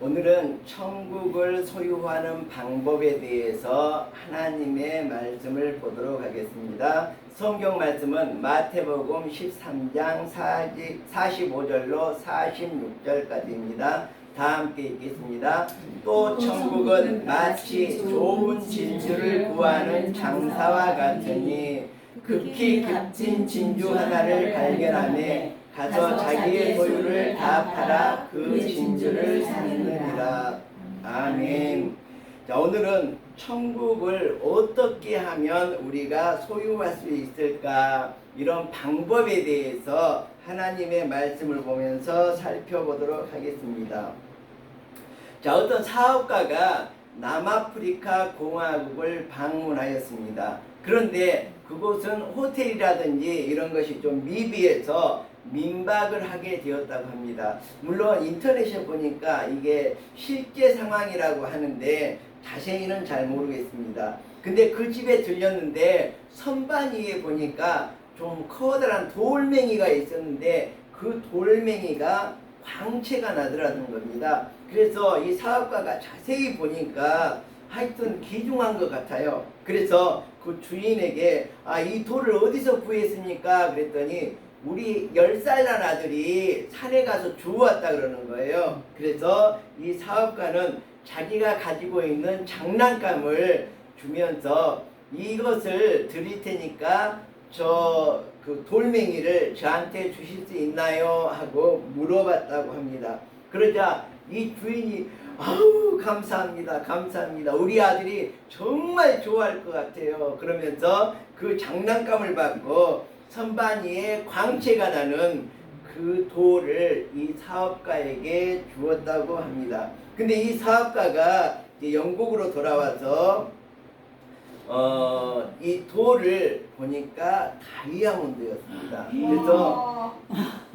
오늘은 천국을 소유하는 방법에 대해서 하나님의 말씀을 보도록 하겠습니다. 성경 말씀은 마태복음 13장 45절로 46절까지입니다. 다 함께 읽겠습니다. 또 천국은 마치 좋은 진주를 구하는 장사와 같으니 극히 값진 진주 하나를 발견하며 가서 자기의 소유를 다 팔아 그 진주를 사느니라. 아멘. 자, 오늘은 천국을 어떻게 하면 우리가 소유할 수 있을까? 이런 방법에 대해서 하나님의 말씀을 보면서 살펴보도록 하겠습니다. 자, 어떤 사업가가 남아프리카 공화국을 방문하였습니다. 그런데 그곳은 호텔이라든지 이런 것이 좀 미비해서 민박을 하게 되었다고 합니다. 물론 인터넷에 보니까 이게 실제 상황이라고 하는데 자세히는 잘 모르겠습니다. 근데 그 집에 들렸는데 선반 위에 보니까 좀 커다란 돌멩이가 있었는데 그 돌멩이가 광채가 나더라는 겁니다. 그래서 이 사업가가 자세히 보니까 하여튼 귀중한 것 같아요. 그래서 그 주인에게 아, 이 돌을 어디서 구했습니까? 그랬더니 우리 열살난 아들이 산에 가서 주웠다 그러는 거예요. 그래서 이 사업가는 자기가 가지고 있는 장난감을 주면서 이것을 드릴 테니까 저 그 돌멩이를 저한테 주실 수 있나요? 하고 물어봤다고 합니다. 그러자 이 주인이 아우 감사합니다 감사합니다 우리 아들이 정말 좋아할 것 같아요 그러면서 그 장난감을 받고 선반 위에 광채가 나는 그 돌을 이 사업가에게 주었다고 합니다 근데 이 사업가가 영국으로 돌아와서 어, 이 돌을 보니까 다이아몬드였습니다. 그래서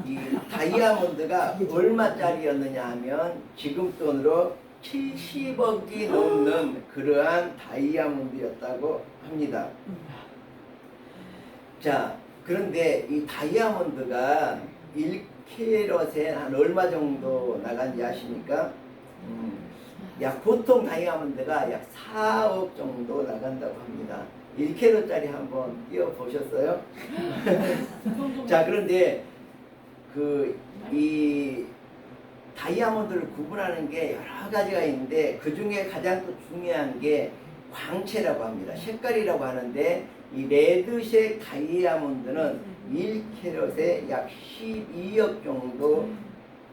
이 다이아몬드가 얼마짜리였느냐 하면 지금 돈으로 70억이 넘는 그러한 다이아몬드였다고 합니다. 자, 그런데 이 다이아몬드가 1캐럿에 한 얼마 정도 나간지 아십니까? 음, 약 보통 다이아몬드가 약 4억 정도 나간다고 합니다. 1캐럿짜리 한번 띄워 보셨어요? 자 그런데 그 이 다이아몬드를 구분하는 게 여러 가지가 있는데 그 중에 가장 또 중요한 게 광채라고 합니다. 색깔이라고 하는데 이 레드색 다이아몬드는 1캐럿에 약 12억 정도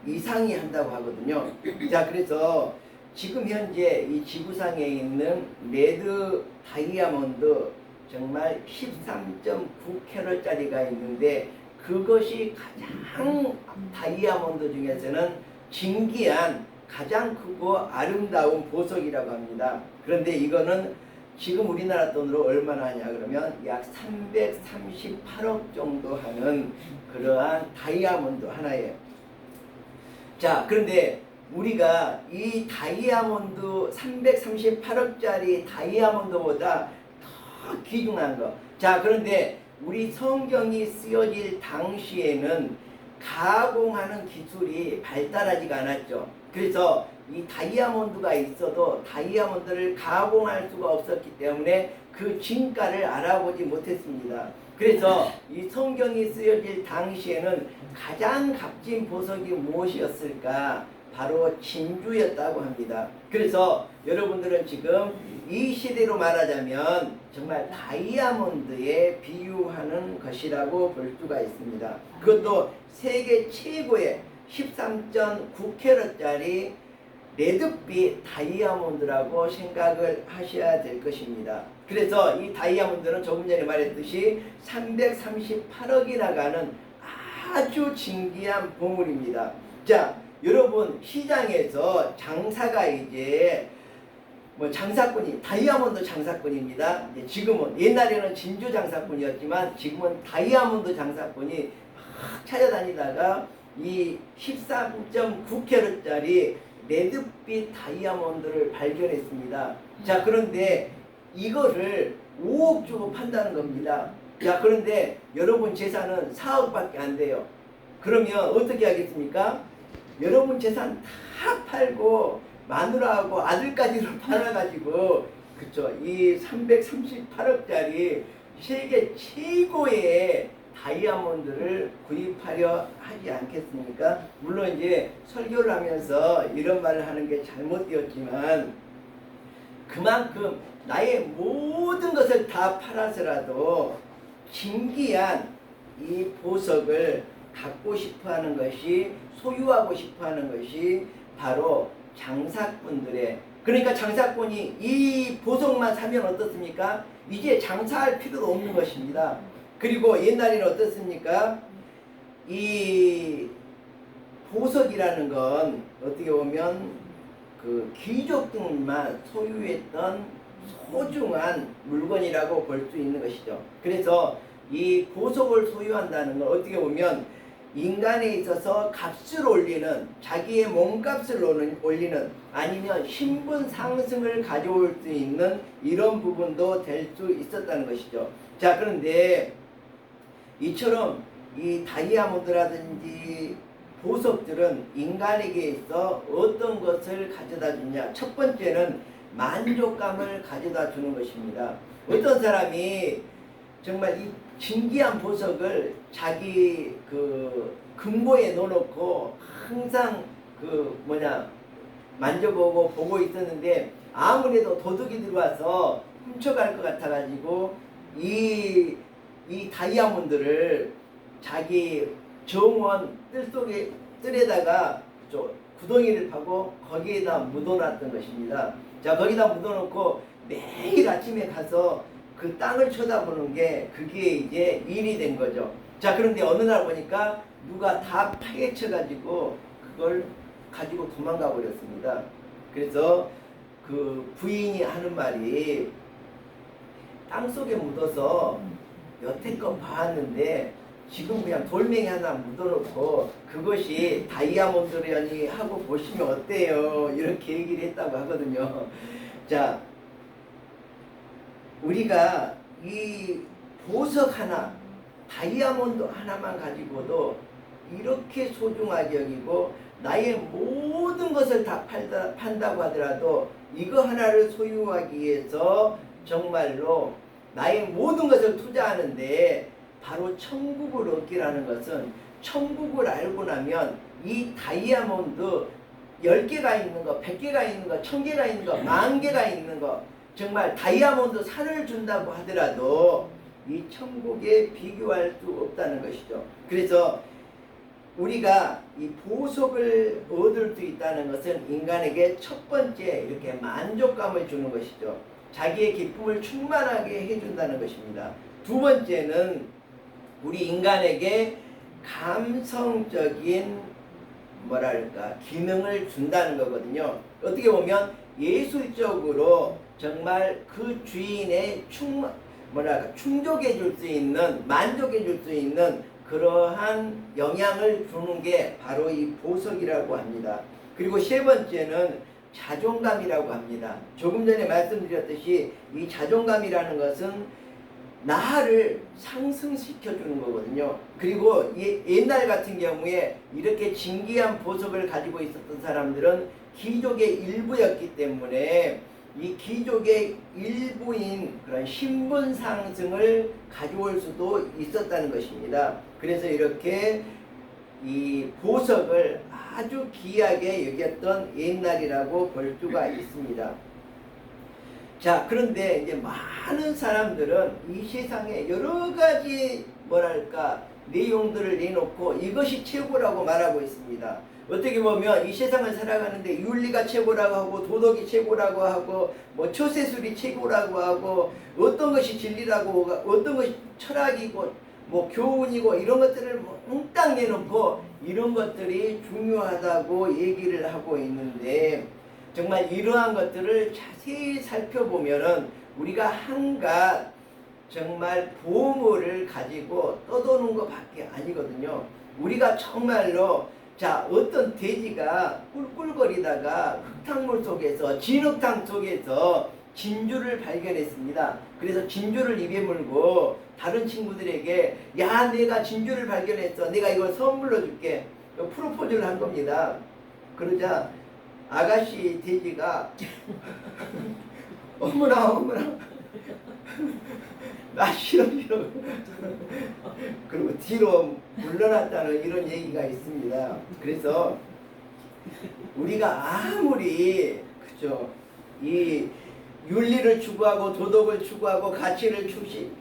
이상이 한다고 하거든요. 자 그래서 지금 현재 이 지구상에 있는 레드 다이아몬드 정말 13.9캐럿짜리가 있는데 그것이 가장 다이아몬드 중에서는 진기한 가장 크고 아름다운 보석이라고 합니다. 그런데 이거는 지금 우리나라 돈으로 얼마나 하냐 그러면 약 338억 정도 하는 그러한 다이아몬드 하나예요. 자, 그런데 우리가 이 다이아몬드 338억짜리 다이아몬드보다 더 귀중한 거. 자, 그런데 우리 성경이 쓰여질 당시에는 가공하는 기술이 발달하지가 않았죠. 그래서 이 다이아몬드가 있어도 다이아몬드를 가공할 수가 없었기 때문에 그 진가를 알아보지 못했습니다. 그래서 이 성경이 쓰여질 당시에는 가장 값진 보석이 무엇이었을까? 바로 진주였다고 합니다. 그래서 여러분들은 지금 이 시대로 말하자면 정말 다이아몬드에 비유하는 것이라고 볼 수가 있습니다. 그것도 세계 최고의 13.9캐럿짜리 레드빛 다이아몬드라고 생각을 하셔야 될 것입니다. 그래서 이 다이아몬드는 조금 전에 말했듯이 338억이 나가는 아주 진귀한 보물입니다. 자, 여러분 시장에서 장사가 이제 뭐 장사꾼이 다이아몬드 장사꾼입니다. 지금은 옛날에는 진주 장사꾼이었지만 지금은 다이아몬드 장사꾼이 막 찾아다니다가 이 13.9캐럿짜리 레드빛 다이아몬드를 발견했습니다. 자 그런데 이거를 5억 주고 판다는 겁니다. 자 그런데 여러분 재산은 4억밖에 안 돼요. 그러면 어떻게 하겠습니까? 여러분 재산 다 팔고 마누라하고 아들까지도 팔아가지고 그쵸 이 338억짜리 세계 최고의 다이아몬드를 구입하려 하지 않겠습니까? 물론 이제 설교를 하면서 이런 말을 하는 게 잘못되었지만 그만큼 나의 모든 것을 다 팔아서라도 진기한 이 보석을 갖고 싶어 하는 것이 소유하고 싶어 하는 것이 바로 장사꾼들의 그러니까 장사꾼이 이 보석만 사면 어떻습니까? 이제 장사할 필요도 없는 것입니다. 그리고 옛날에는 어떻습니까? 이 보석이라는 건 어떻게 보면 그 귀족들만 소유했던 소중한 물건이라고 볼 수 있는 것이죠. 그래서 이 보석을 소유한다는 건 어떻게 보면 인간에 있어서 값을 올리는 자기의 몸값을 올리는 아니면 신분 상승을 가져올 수 있는 이런 부분도 될 수 있었다는 것이죠. 자 그런데 이처럼 이 다이아몬드라든지 보석들은 인간에게 있어 어떤 것을 가져다 주냐? 첫 번째는 만족감을 가져다 주는 것입니다. 어떤 사람이 정말 이 진기한 보석을 자기 그 금고에 넣어놓고 항상 그 뭐냐 만져보고 보고 있었는데 아무래도 도둑이 들어와서 훔쳐갈 것 같아가지고 이, 이 다이아몬드를 자기 정원 뜰 속에 뜰에다가 저 구덩이를 파고 거기에다 묻어놨던 것입니다. 자 거기다 묻어놓고 매일 아침에 가서 그 땅을 쳐다보는 게 그게 이제 일이 된 거죠. 자 그런데 어느 날 보니까 누가 다 파헤쳐가지고 그걸 가지고 도망가 버렸습니다. 그래서 그 부인이 하는 말이 땅 속에 묻어서 여태껏 봐왔는데 지금 그냥 돌멩이 하나 묻어놓고 그것이 다이아몬드려니 하고 보시면 어때요? 이렇게 얘기를 했다고 하거든요. 자, 우리가 이 보석 하나, 다이아몬드 하나만 가지고도 이렇게 소중하게 여기고 나의 모든 것을 다 팔다, 판다고 하더라도 이거 하나를 소유하기 위해서 정말로 나의 모든 것을 투자하는데 바로 천국을 얻기라는 것은 천국을 알고 나면 이 다이아몬드 10개가 있는 거, 100개가 있는 거, 1000개가 있는 거, 만 개가 있는 거 정말 다이아몬드 산을 준다고 하더라도 이 천국에 비교할 수 없다는 것이죠. 그래서 우리가 이 보석을 얻을 수 있다는 것은 인간에게 첫 번째 이렇게 만족감을 주는 것이죠. 자기의 기쁨을 충만하게 해준다는 것입니다. 두 번째는 우리 인간에게 감성적인 뭐랄까 기능을 준다는 거거든요. 어떻게 보면 예술적으로 정말 그 주인의 충 뭐랄까 충족해 줄 수 있는 만족해 줄 수 있는 그러한 영향을 주는 게 바로 이 보석이라고 합니다. 그리고 세 번째는 자존감이라고 합니다. 조금 전에 말씀드렸듯이 이 자존감이라는 것은 나를 상승시켜 주는 거거든요. 그리고 예- 옛날 같은 경우에 이렇게 진기한 보석을 가지고 있었던 사람들은 귀족의 일부였기 때문에 이 귀족의 일부인 그런 신분 상승을 가져올 수도 있었다는 것입니다. 그래서 이렇게 이 보석을 아주 귀하게 여겼던 옛날이라고 볼 수가 있습니다. 자, 그런데 이제 많은 사람들은 이 세상에 여러 가지 뭐랄까 내용들을 내놓고 이것이 최고라고 말하고 있습니다. 어떻게 보면 이 세상을 살아가는데 윤리가 최고라고 하고 도덕이 최고라고 하고 뭐 처세술이 최고라고 하고 어떤 것이 진리라고 어떤 것이 철학이고 뭐 교훈이고 이런 것들을 뭐 몽땅 내놓고 이런 것들이 중요하다고 얘기를 하고 있는데 정말 이러한 것들을 자세히 살펴보면은 우리가 한갓 정말 보물을 가지고 떠도는 것밖에 아니거든요. 우리가 정말로 자 어떤 돼지가 꿀꿀거리다가 흙탕물 속에서 진흙탕 속에서 진주를 발견했습니다. 그래서 진주를 입에 물고 다른 친구들에게 야 내가 진주를 발견했어. 내가 이걸 선물로 줄게. 프로포즈를 한 겁니다. 그러자 아가씨 돼지가 어머나 어머나 나 싫어 싫어 그리고 뒤로 물러났다는 이런 얘기가 있습니다. 그래서 우리가 아무리 그죠 이 윤리를 추구하고 도덕을 추구하고 가치를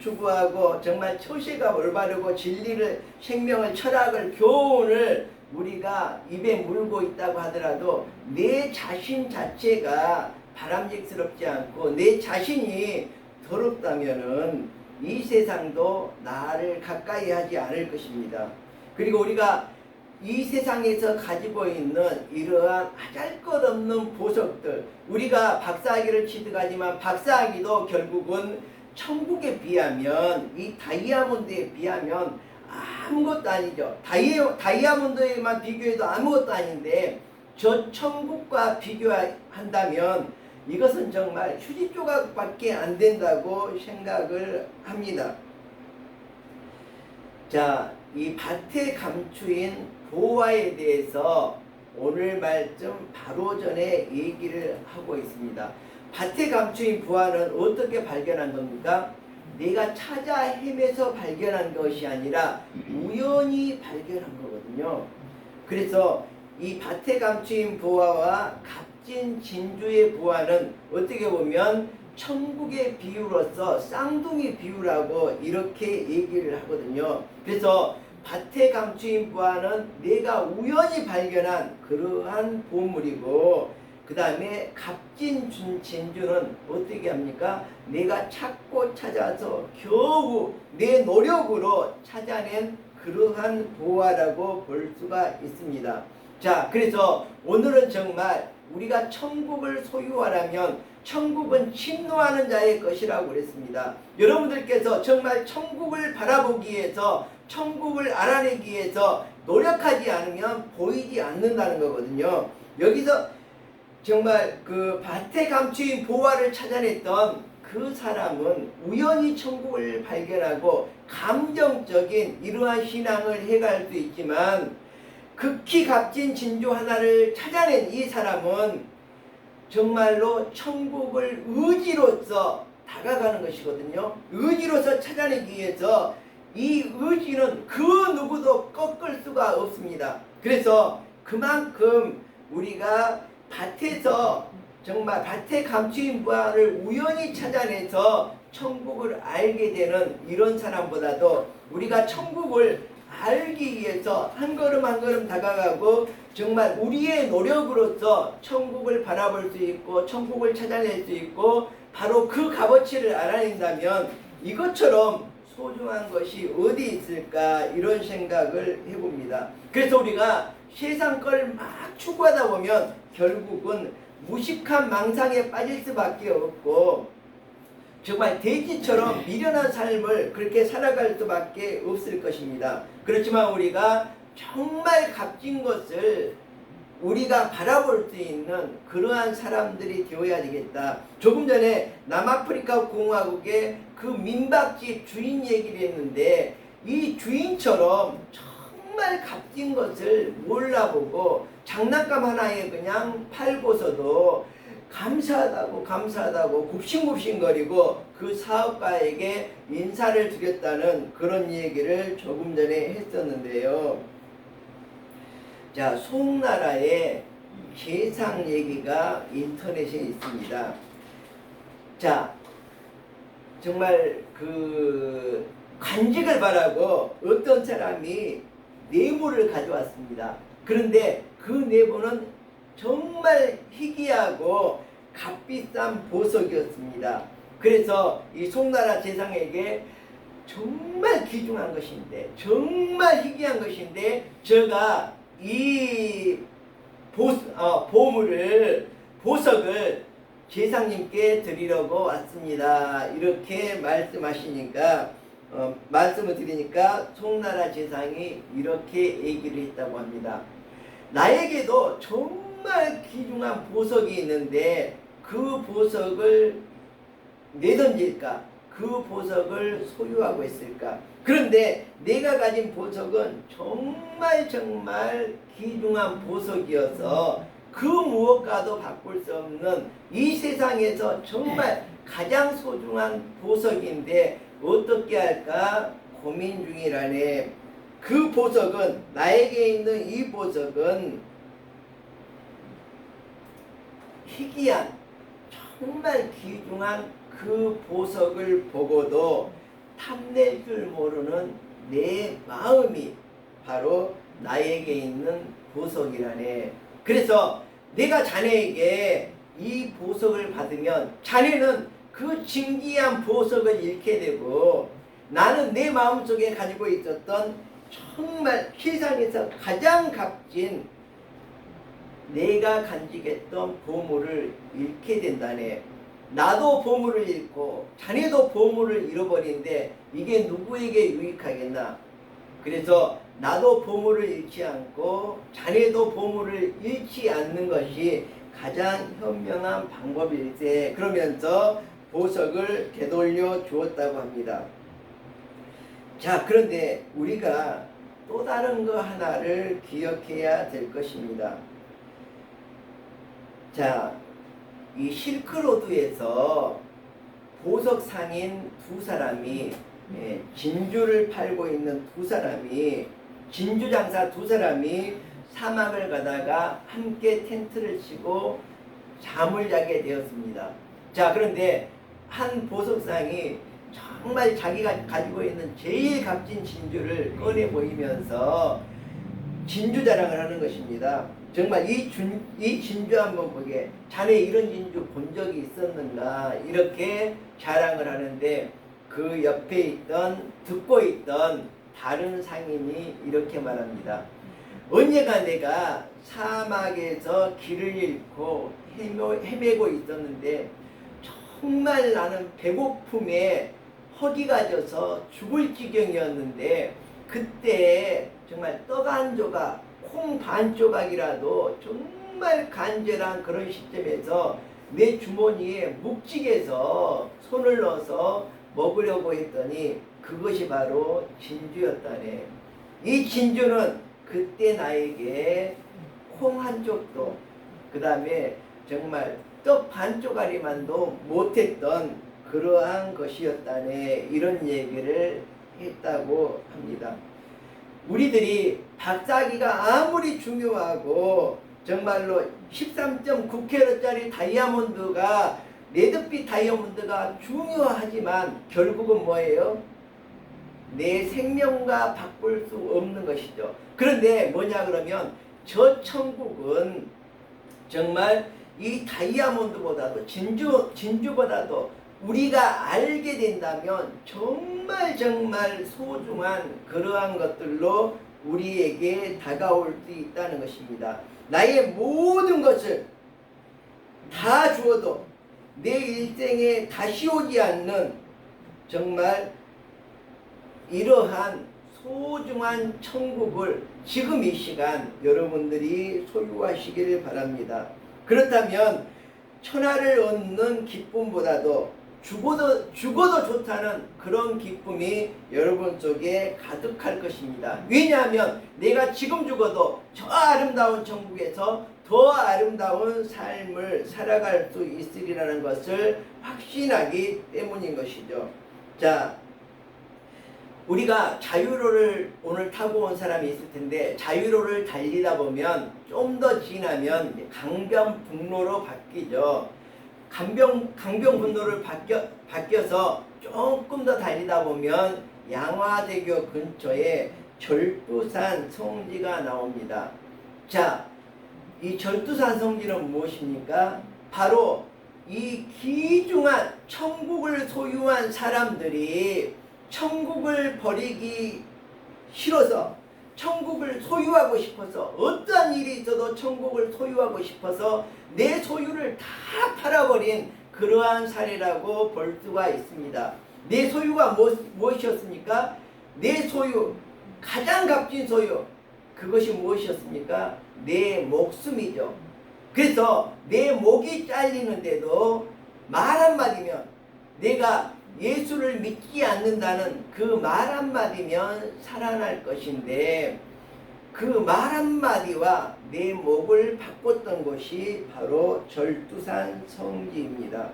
추구하고 정말 처세가 올바르고 진리를 생명을 철학을 교훈을 우리가 입에 물고 있다고 하더라도 내 자신 자체가 바람직스럽지 않고 내 자신이 더럽다면은 이 세상도 나를 가까이 하지 않을 것입니다. 그리고 우리가 이 세상에서 가지고 있는 이러한 아잘것없는 보석들 우리가 박사학위를 취득하지만 박사학위도 결국은 천국에 비하면 이 다이아몬드에 비하면 아무것도 아니죠. 다이, 다이아몬드에만 비교해도 아무것도 아닌데 저 천국과 비교한다면 이것은 정말 휴지 조각밖에 안 된다고 생각을 합니다. 자, 이 밭에 감추인 보화에 대해서 오늘 말씀 바로 전에 얘기를 하고 있습니다. 밭에 감추인 부화는 어떻게 발견한 겁니까? 내가 찾아 헤매서 발견한 것이 아니라 우연히 발견한 거거든요. 그래서 이 밭에 감추인 부화와 값진 진주의 부화는 어떻게 보면 천국의 비유로서 쌍둥이 비유라고 이렇게 얘기를 하거든요. 그래서 밭에 감추인 부화는 내가 우연히 발견한 그러한 보물이고 그 다음에 값진 준- 진주는 어떻게 합니까? 내가 찾고 찾아서 겨우 내 노력으로 찾아낸 그러한 보화라고 볼 수가 있습니다. 자, 그래서 오늘은 정말 우리가 천국을 소유하려면 천국은 침노하는 자의 것이라고 그랬습니다. 여러분들께서 정말 천국을 바라보기 위해서 천국을 알아내기 위해서 노력하지 않으면 보이지 않는다는 거거든요. 여기서 정말 그 밭에 감추인 보화를 찾아냈던 그 사람은 우연히 천국을 발견하고 감정적인 이러한 신앙을 해갈 수 있지만 극히 값진 진주 하나를 찾아낸 이 사람은 정말로 천국을 의지로서 다가가는 것이거든요. 의지로서 찾아내기 위해서 이 의지는 그 누구도 꺾을 수가 없습니다. 그래서 그만큼 우리가 밭에서 정말 밭에 감추인 부활을 우연히 찾아내서 천국을 알게 되는 이런 사람보다도 우리가 천국을 알기 위해서 한 걸음 한 걸음 다가가고 정말 우리의 노력으로서 천국을 바라볼 수 있고 천국을 찾아낼 수 있고 바로 그 값어치를 알아낸다면 이것처럼 소중한 것이 어디 있을까 이런 생각을 해봅니다. 그래서 우리가 세상 걸 막 추구하다 보면 결국은 무식한 망상에 빠질 수밖에 없고 정말 돼지처럼 미련한 삶을 그렇게 살아갈 수밖에 없을 것입니다. 그렇지만 우리가 정말 값진 것을 우리가 바라볼 수 있는 그러한 사람들이 되어야 되겠다. 조금 전에 남아프리카 공화국의 그 민박집 주인 얘기를 했는데 이 주인처럼 정말 값진 것을 몰라보고 장난감 하나에 그냥 팔고서도 감사하다고 감사하다고 굽신굽신거리고 그 사업가에게 인사를 드렸다는 그런 얘기를 조금 전에 했었는데요. 자, 송나라의 개상 얘기가 인터넷에 있습니다. 자, 정말 그 간직을 바라고 어떤 사람이 뇌물을 가져왔습니다. 그런데 그 뇌물은 정말 희귀하고 값비싼 보석이었습니다. 그래서 이 송나라 재상에게 정말 귀중한 것인데 정말 희귀한 것인데 제가 이 보, 어, 보물을 보석을 제상님께 드리려고 왔습니다. 이렇게 말씀하시니까 어, 말씀을 드리니까 송나라 제상이 이렇게 얘기를 했다고 합니다. 나에게도 정말 귀중한 보석이 있는데 그 보석을 내던질까? 그 보석을 소유하고 있을까? 그런데 내가 가진 보석은 정말 정말 귀중한 보석이어서 그 무엇과도 바꿀 수 없는 이 세상에서 정말 가장 소중한 보석인데 어떻게 할까 고민 중이라네. 그 보석은 나에게 있는 이 보석은 희귀한 정말 귀중한 그 보석을 보고도 탐낼 줄 모르는 내 마음이 바로 나에게 있는 보석이라네. 그래서 내가 자네에게 이 보석을 받으면 자네는 그 진귀한 보석을 잃게 되고 나는 내 마음속에 가지고 있었던 정말 세상에서 가장 값진 내가 간직했던 보물을 잃게 된다네. 나도 보물을 잃고 자네도 보물을 잃어버린데 이게 누구에게 유익하겠나? 그래서 나도 보물을 잃지 않고 자네도 보물을 잃지 않는 것이 가장 현명한 방법일세. 그러면서 보석을 되돌려 주었다고 합니다. 자, 그런데 우리가 또 다른 거 하나를 기억해야 될 것입니다. 자, 이 실크로드에서 보석 상인 두 사람이 예, 진주를 팔고 있는 두 사람이 진주 장사 두 사람이 사막을 가다가 함께 텐트를 치고 잠을 자게 되었습니다. 자, 그런데 한 보석상이 정말 자기가 가지고 있는 제일 값진 진주를 꺼내 보이면서 진주 자랑을 하는 것입니다. 정말 이, 준, 이 진주 한번 보게 자네 이런 진주 본 적이 있었는가 이렇게 자랑을 하는데 그 옆에 있던 듣고 있던 다른 상인이 이렇게 말합니다. 언제가 내가 사막에서 길을 잃고 헤매, 헤매고 있었는데 정말 나는 배고픔에 허기가 져서 죽을 지경이었는데 그때 정말 떡 한 조각, 콩 반 조각이라도 정말 간절한 그런 시점에서 내 주머니에 묵직해서 손을 넣어서 먹으려고 했더니 그것이 바로 진주였다네. 이 진주는 그때 나에게 콩 한 쪽도 그 다음에 정말 떡반 쪼가리만도 못했던 그러한 것이었다네 이런 얘기를 했다고 합니다. 우리들이 박사기가 아무리 중요하고 정말로 13.9캐럿짜리 다이아몬드가 레드빛 다이아몬드가 중요하지만 결국은 뭐예요? 내 생명과 바꿀 수 없는 것이죠. 그런데 뭐냐 그러면 저 천국은 정말 이 다이아몬드보다도 진주 진주보다도 우리가 알게 된다면 정말 정말 소중한 그러한 것들로 우리에게 다가올 수 있다는 것입니다. 나의 모든 것을 다 주어도 내 일생에 다시 오지 않는 정말 이러한 소중한 천국을 지금 이 시간 여러분들이 소유하시기를 바랍니다. 그렇다면 천하를 얻는 기쁨보다도 죽어도 죽어도 좋다는 그런 기쁨이 여러분 속에 가득할 것입니다. 왜냐하면 내가 지금 죽어도 저 아름다운 천국에서 더 아름다운 삶을 살아갈 수 있으리라는 것을 확신하기 때문인 것이죠. 자, 우리가 자유로를 오늘 타고 온 사람이 있을 텐데 자유로를 달리다 보면 좀 더 지나면 강변북로로 바뀌죠. 강변 강변북로를 바뀌어 바뀌어서 조금 더 달리다 보면 양화대교 근처에 절두산 성지가 나옵니다. 자, 이 절두산 성지는 무엇입니까? 바로 이 귀중한 천국을 소유한 사람들이 천국을 버리기 싫어서 천국을 소유하고 싶어서 어떠한 일이 있어도 천국을 소유하고 싶어서 내 소유를 다 팔아버린 그러한 사례라고 볼 수가 있습니다. 내 소유가 무엇, 무엇이었습니까? 내 소유, 가장 값진 소유, 그것이 무엇이었습니까? 내 목숨이죠. 그래서 내 목이 잘리는데도 말 한마디면 내가 예수를 믿지 않는다는 그 말 한마디면 살아날 것인데 그 말 한마디와 내 목을 바꿨던 곳이 바로 절두산 성지입니다.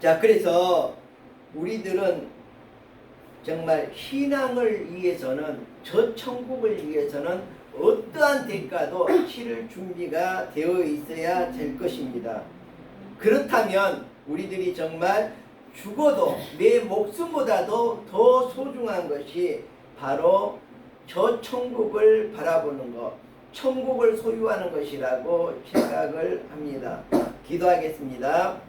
자, 그래서 우리들은 정말 신앙을 위해서는 저 천국을 위해서는 어떠한 대가도 치를 준비가 되어 있어야 될 것입니다. 그렇다면 우리들이 정말 죽어도 내 목숨보다도 더 소중한 것이 바로 저 천국을 바라보는 것, 천국을 소유하는 것이라고 생각을 합니다. 기도하겠습니다.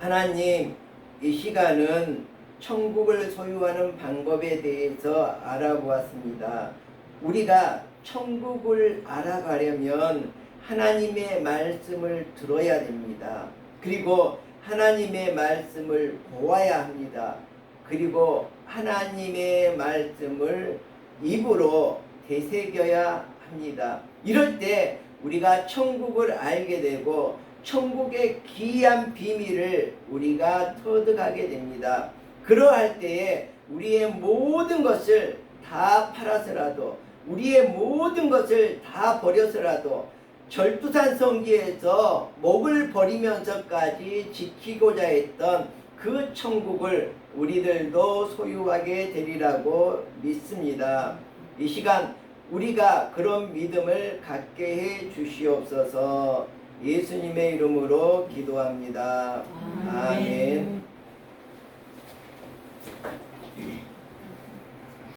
하나님, 이 시간은 천국을 소유하는 방법에 대해서 알아보았습니다. 우리가 천국을 알아가려면 하나님의 말씀을 들어야 됩니다. 그리고 하나님의 말씀을 보아야 합니다. 그리고 하나님의 말씀을 입으로 되새겨야 합니다. 이럴 때 우리가 천국을 알게 되고 천국의 기이한 비밀을 우리가 터득하게 됩니다. 그러할 때에 우리의 모든 것을 다 팔아서라도 우리의 모든 것을 다 버려서라도 절두산 성지에서 목을 버리면서까지 지키고자 했던 그 천국을 우리들도 소유하게 되리라고 믿습니다. 이 시간 우리가 그런 믿음을 갖게 해 주시옵소서 예수님의 이름으로 기도합니다. 아멘.